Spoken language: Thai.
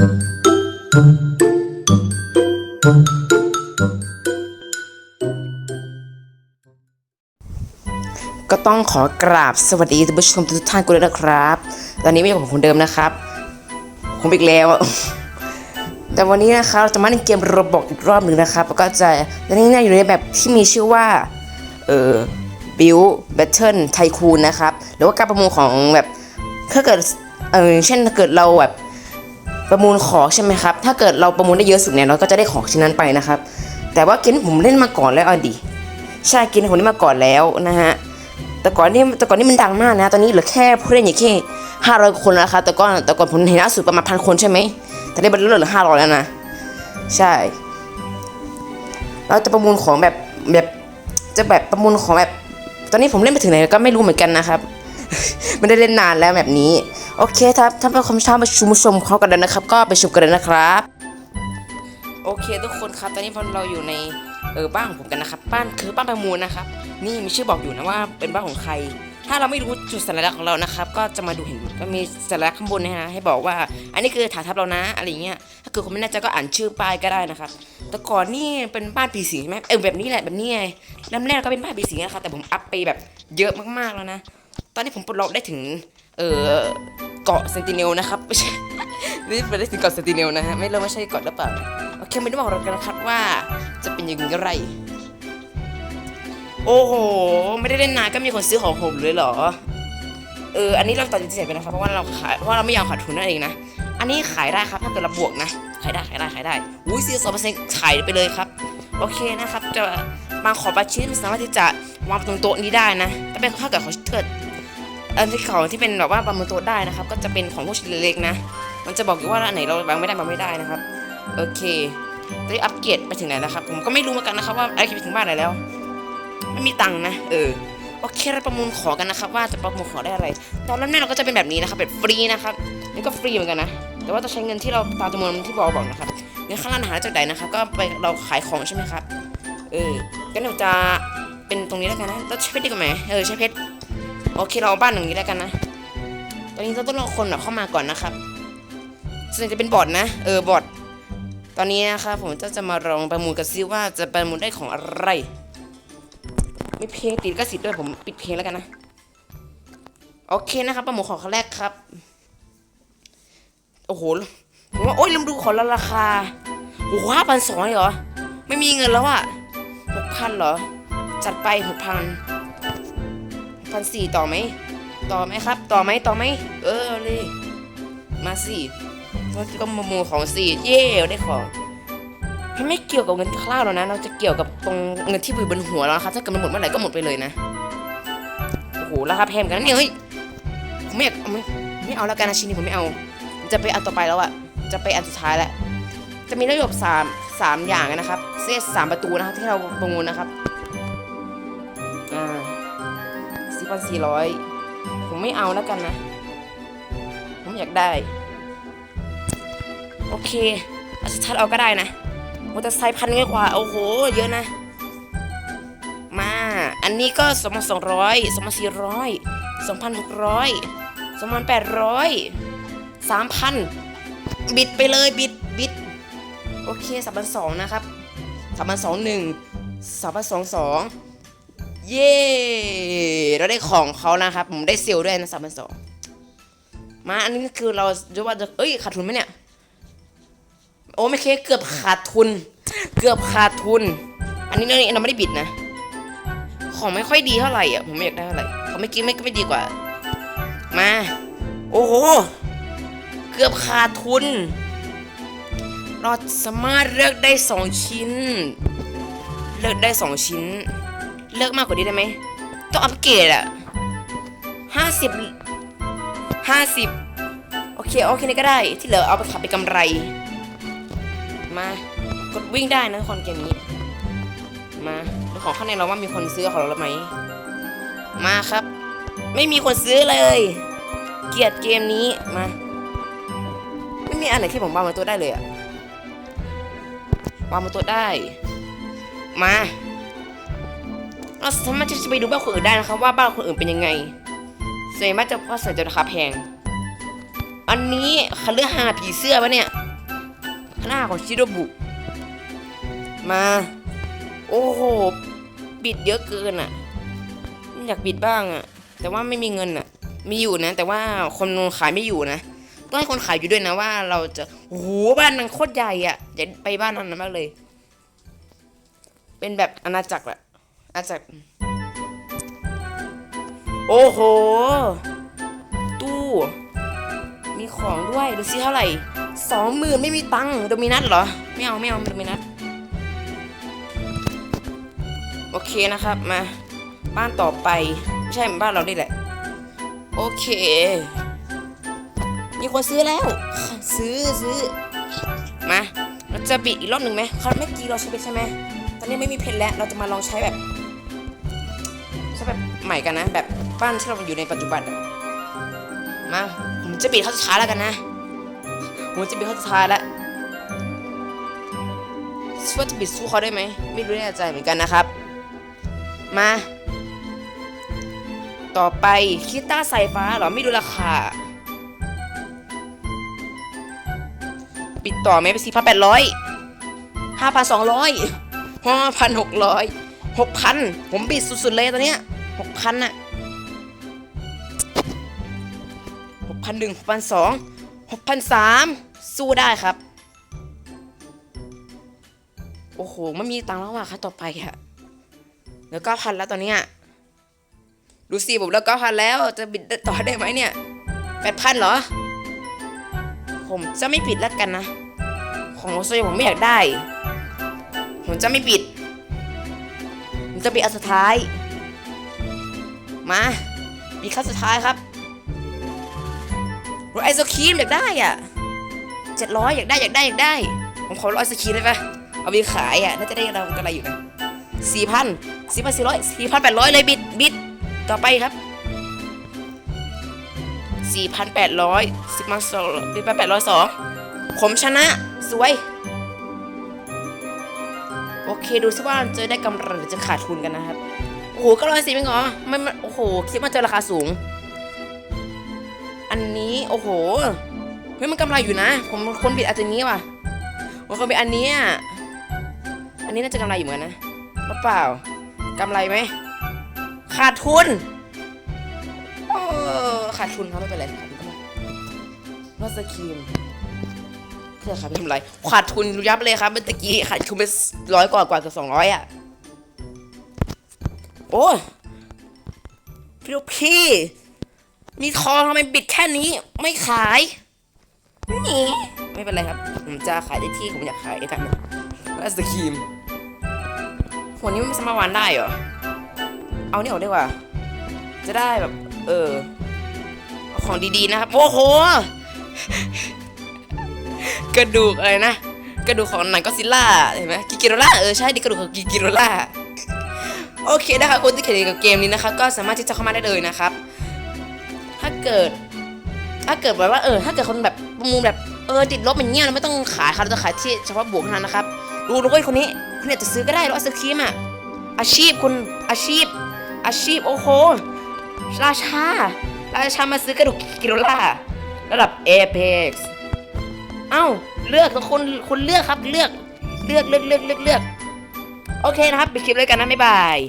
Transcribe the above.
ก็ต้องขอกราบสวัสดีท่านผู้ชมทุกท่านกันเลยนะครับ ตอนนี้ไม่ใช่ผมคนเดิมนะครับผมอีกแล้ว แต่วันนี้นะครับเราจะมาเล่นเกมโรบอกอีกรอบหนึ่งนะครับ แล้วก็จะตอนนี้เนี่ยอยู่ในแบบที่มีชื่อว่า เออบิวแบทเทิลไทคูนนะครับ หรือว่าการประมูลของแบบถ้าเกิดเออเช่นถ้าเกิดเราแบบ ประมูลของใช่ไหมครับ ถ้าเกิดเราประมูลได้เยอะสุดเนี่ยเราก็จะได้ของชิ้นนั้นไปนะครับ แต่ว่าเกมนี้ผมเล่นมาก่อนแล้วเอาดิใช่เกมนี้ผมเล่นมาก่อนแล้วนะฮะแต่ก่อนนี่แต่ก่อนนี่มันดังมากนะ ตอนนี้เหลือแค่ผู้เล่นอยู่แค่ห้าร้อยคนแล้วนะครับแต่ก่อนแต่ก่อนผมเห็นล่าสุดประมาณพันคนใช่ไหมแต่ได้บรรลุเหลือห้าร้อยแล้วนะใช่เราจะประมูลของแบบแบบจะแบบประมูลของแบบ ตอนนี้ผมเล่นไปถึงไหนก็ไม่รู้เหมือนกันนะครับไม่ได้เล่นนานแล้วแบบนี้ โอเคครับถ้าเป็นคำชอบมาชมชมเขากันเลยนะครับ ก็ไปชมกันเลยนะครับ โอเคทุกคนครับตอนนี้พอเราอยู่ในเออบ้านของผมกันนะครับบ้านคือบ้านประมูลนะครับ นี่มีชื่อบอกอยู่นะว่าเป็นบ้านของใคร ถ้าเราไม่รู้จุดสัญลักษณ์ของเรานะครับ ก็จะมาดูเห็นก็มีสัญลักษณ์ข้างบนนะฮะให้บอกว่า อันนี้คือฐานทัพเรานะอะไรเงี้ยถ้าเกิดคนไม่แน่ใจก็อ่านชื่อป้ายก็ได้นะครับ แต่ก่อนนี่เป็นบ้านปีสิงใช่ไหมเออแบบนี้แหละแบบนี้ไงเริ่มแรกก็เป็นบ้านปีสิงนะครับแต่ผมอัพไปแบบเยอะมากๆแล้วนะ ตอนนี้ผมปลดล็อกได้ถึง เออ กาะเซนติเนลนะครับไม่ใช่ไม่ได้ได้ถึงเกาะเซนติเนลนะฮะไม่รู้ไม่ใช่เกาะหรือเปล่าโอเคไม่ได้บอกเรากันนะครับว่า จะเป็นอย่างไร โอ้โห ไม่ได้เล่นนานก็มีคนซื้อของผมเลยเหรอเอออันนี้เราตัดสินใจไปนะครับเพราะว่าเราขายเพราะเราไม่ยอมขาดทุนนั่นเองนะอันนี้ขายได้ครับถ้าเกิดเราบวกนะขายได้ขายได้ขายได้อุ้ยสี่สองเปอร์เซ็นต์ขายไปเลยครับโอเคนะครับจะบางของบางชิ้นสามารถที่จะวางตรงโต๊ะนี้ได้นะแต่เป็นถ้าเกิดเขาเกิด อันที่ของที่เป็นแบบว่าบางบนโตได้นะครับ ก็จะเป็นของพวกชิ้นเล็กๆนะ มันจะบอกอยู่ว่าอันไหนเราวางไม่ได้วางไม่ได้นะครับ โอเคตอนนี้อัปเกรดไปถึงไหนนะครับ ผมก็ไม่รู้เหมือนกันนะครับว่าอัปเกรดไปถึงบ้านไหนแล้ว ไม่มีตังค์นะ เออ โอเคเราประมูลขอกันนะครับ ว่าจะประมูลขอได้อะไร ตอนแรกเราก็จะเป็นแบบนี้นะครับแบบฟรีนะครับ นี่ก็ฟรีเหมือนกันนะ แต่ว่าต้องใช้เงินที่เราตามจำนวนที่บอกบอกนะครับเงินค่าร้านอาหารจากไหนนะครับ ก็ไปเราขายของใช่ไหมครับ เอองั้นเราจะเป็นตรงนี้แล้วกันนะเราใช้เพชรดีกว่าไหมเออใช้เพชร โอเคเราเอาบ้านหลังนี้แล้วกันนะ ตอนนี้เราต้องรอคนแบบเข้ามาก่อนนะครับส่วนใหญ่จะเป็นบอทนะ เออบอทตอนนี้นะครับผมจะจะมาลองประมูลกันซิว่าจะประมูลได้ของอะไร มีเพลงติดก็สิทธิ์ด้วยผมปิดเพลงแล้วกันนะ โอเคนะครับประมูลของครั้งแรกครับ โอ้โหผมว่าโอ้ยลืมดูของละราคาโอ้โหห้าพันสองเหรอ ไม่มีเงินแล้วอะหกพันเหรอ จัดไปหกพัน พันสี่ต่อไหม ต่อไหมครับ ต่อไหมต่อไหม เออเลยมาสิเราก็มามูของสี่เย่ได้ของมันไม่เกี่ยวกับเงินคร่าวแล้วนะ เราจะเกี่ยวกับตรงเงินที่อยู่บนหัวเรานะครับ ถ้าเกิดมันหมดเมื่อไหร่ก็หมดไปเลยนะ โอ้โหราคาแพงเหมือนกันนะเนี่ยเฮ้ยผมไม่อยากเอาไม่ไม่เอาแล้วกันนะชิ้นนี้ผมไม่เอา จะไปอันต่อไปแล้วอะจะไปอันสุดท้ายแล้ว จะมีนโยบสามสามอย่างนะครับ เซตสามประตูนะครับที่เราประมูลนะครับ พันสี่ร้อยผมไม่เอาแล้วกันนะ ผมอยากได้ โอเคอาจะชัดเอาก็ได้นะมอเตอร์ไซค์พันง่ายกว่า โอ้โห เยอะนะ มา อันนี้ก็สองพันสองร้อยสองพันสี่ร้อยสองพันหกร้อยสองพันแปดร้อยสามพันบิดไปเลยบิดบิด โอเคสามพันสองนะครับสามพันสองหนึ่งสามพันสองสองเย้ เราได้ของเขานะครับ ผมได้เซลล์ด้วยนะสามพันสองมาอันนี้ก็คือเราจะว่าจะเอ้ยขาดทุนไหมเนี่ย โอ้ไม่เคเกือบขาดทุน เกือบขาดทุน อันนี้เนี่ยเราไม่ได้บิดนะ ของไม่ค่อยดีเท่าไหร่อะผมไม่อยากได้เท่าไหร่เขาไม่กินไม่ก็ไม่ดีกว่า มา โอ้โห เกือบขาดทุน เราสามารถเลือกได้สองชิ้น เลือกได้สองชิ้น เลือกมากกว่านี้ได้ไหม ต้องอัปเกรดอะห้าสิบห้าสิบโอเคโอเคนี่ก็ได้ ที่เหลือเอาไปขับไปกำไร มากดวิ่งได้นะคอนเกมนี้ มาดูของข้างในเราว่ามีคนซื้อของเราไหมมาครับ ไม่มีคนซื้อเลย เกียดเกมนี้มาไม่มีอันไหนที่ผมวางบนโต๊ะได้เลยอะวางบนโต๊ะได้ มา เราสามารถที่จะไปดูบ้านคนอื่นได้นะครับ ว่าบ้านคนอื่นเป็นยังไงส่วนมากจะว่าใส่จะราคาแพง อันนี้คันเลือหาผีเสื้อปะเนี่ยหน้าของชิโดบุ มา โอ้โห บิดเยอะเกินอะ อยากบิดบ้างอะ แต่ว่าไม่มีเงินอะ มีอยู่นะ แต่ว่าคนขายไม่อยู่นะต้องให้คนขายอยู่ด้วยนะว่าเราจะโอ้โหบ้านนั้นโคตรใหญ่อะอยากไปบ้านนั้นมากเลย เป็นแบบอาณาจักรอะ อาณาจักรโอ้โห ตู้ มีของด้วย ดูซิเท่าไหร่สองหมื่นไม่มีตังค์โดมินัทเหรอ ไม่เอา ไม่เอาโดมินัทโอเคนะครับ มา บ้านต่อไป ไม่ใช่บ้านเราได้แหละ โอเค มีคนซื้อแล้ว ซื้อซื้อ มา เราจะบิดอีกรอบหนึ่งไหมครั้งเมื่อกี้เราใช้ไปใช่ไหม ตอนนี้ไม่มีเพนแล้ว เราจะมาลองใช้แบบ ช้แบบใหม่กันนะ แบบบ้านที่เราอยู่ในปัจจุบันอะมาผมจะบิดเข้าช้าแล้วกันนะผมจะบิดเข้าช้าแล้วว่าจะบิดสู้เขาได้ไหมไม่รู้แน่ใจเหมือนกันนะครับ มา ต่อไปคีต้าร์สายฟ้าเหรอไม่ดูราคาปิดต่อไหมไปสี่พันแปดร้อยห้าพันสองร้อยห้าพันหกร้อย หกพันผมบิดสุดๆเลยตอนเนี้ยหกพันอะหกพันหนึ่งหกพันสองหกพันสามสู้ได้ครับ โอ้โหไม่มีตังค์แล้วว่ะค่ะต่อไปอะเหลือเก้าพันแล้วตอนเนี้ยดูสิผมเหลือเก้าพันแล้วจะบิดต่อได้ไหมเนี่ยแปดพันเหรอ ผมจะไม่ปิดแล้วกันนะ ของโรโซยผมไม่อยากได้ ผมจะไม่ปิด จะปิดอันสุดท้าย มาปิดขั้นสุดท้ายครับรถไอศครีมอยากได้อะเจ็ดร้อยอยากได้อยากได้อยากได้ ผมขอรถไอศครีมได้ปะเอาไปขายอะน่าจะได้เรากำไรอยู่นะสี่พันสี่พันสี่ร้อยสี่พันแปดร้อยเลยบิดบิดต่อไปครับ4,800 10มาสอง4,802ผมชนะสวย เคดูซิว่าจะได้กำไรหรือจะขาดทุนกันนะครับ โอ้โหก็ร้อยสิบเองเหรอไม่ม่โอ้โหคิดว่าจะราคาสูง อันนี้โอ้โหเฮ้ยมันกำไรอยู่นะ ผมคนบิดอาจจะนี้ว่ะผมคนบิดอันนี้อะอันนี้น่าจะกำไรอยู่เหมือนกันนะหรือเปล่ากำไรไหมขาดทุนเออขาดทุนครับไม่เป็นไรขาดทุนก็ได้รสครีมื่อขาดไม่เป็นไรขาดทุนยับเลยครับเมื่อกี้ขาดทุนไปร้อยกว่ากว่าเกับสองร้อยอะโอ้พี่ลูกพี่ มีทองทำไมบิดแค่นี้ไม่ขายนี่ไม่เป็นไรครับ ผมจะขายได้ที่ผมอยากขายไอ้ท่านรสครีมหัวนี้มันสามารถวานได้เหรอ เอาเนี่ยออกดีกว่า จะได้แบบ เออ ของดีๆนะครับ โอ้โห กระดูกอะไรนะ กระดูกของหนังก็ซิลล่าเห็นไหมกิกิโรล่าเออใช่ดิกระดูกของกิกิโรล่าโอเคนะคะคนที่เขียนกับเกมนี้นะคะก็สามารถที่จะเข้ามาได้เลยนะครับ ถ้าเกิด ถ้าเกิดแบบว่าเออ ถ้าเกิดคนแบบประมูลแบบเออติดลบอย่างเงี้ยเราไม่ต้องขายครับเราจะขายที่เฉพาะบวกเท่านั้นนะครับดูดูเว้ยคนนี้คุณอยากจะซื้อก็ได้รถไอศครีมอะอาชีพคุณอาชีพ อาชีพโอ้โหราชาราชามาซื้อกระดูกกิโลล่าระดับเอเ x ก เอ้าเลือกทุกคนคุณเลือกครับเลือกเลือกเลือกเลือกเลือกเลือกโอเคนะครับไปคลิปเลยกันนะบ๊ายบาย